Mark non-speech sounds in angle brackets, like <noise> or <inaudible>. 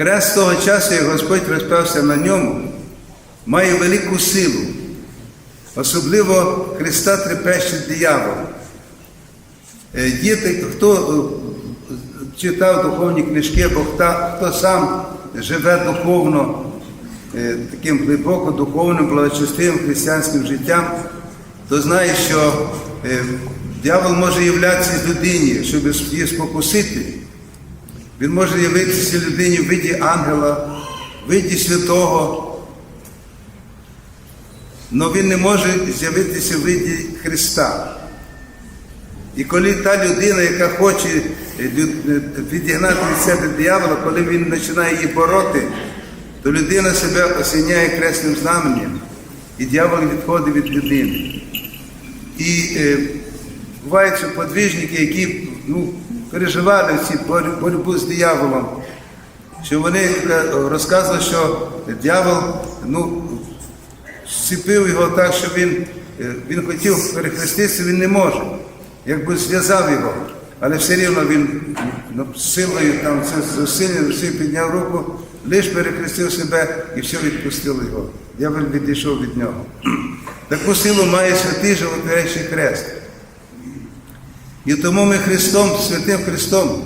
Хрест того часу, як Господь розпався на ньому, має велику силу. Особливо Христа трепещить диявол. Е, так, хто е, читав духовні книжки, або хто, сам живе духовно, е, таким глибоко духовним, благочестивим християнським життям, то знає, що диявол може являтися людині, щоб її спокусити. Він може явитися людині в виді ангела, в виді святого, але він не може з'явитися в виді Христа. І коли та людина, яка хоче е, е, відігнати від себе диявола, коли він починає її бороти, то людина себе осіняє кресним знаменем, і диявол відходить від людини. І е, бувають що подвижники, які ну, переживали цю боротьбу- з дияволом, що вони е, розказували, що диявол ну, зціпив його так, що він, е, він хотів перехреститися, він не може. Якби зв'язав його, але все рівно він ну, силою там зусилля, підняв руку, лише перехрестив себе і все відпустило його. Дявол відійшов від нього. <clears throat> Таку силу має святий животворящий хрест. І тому ми Христом, святим Христом,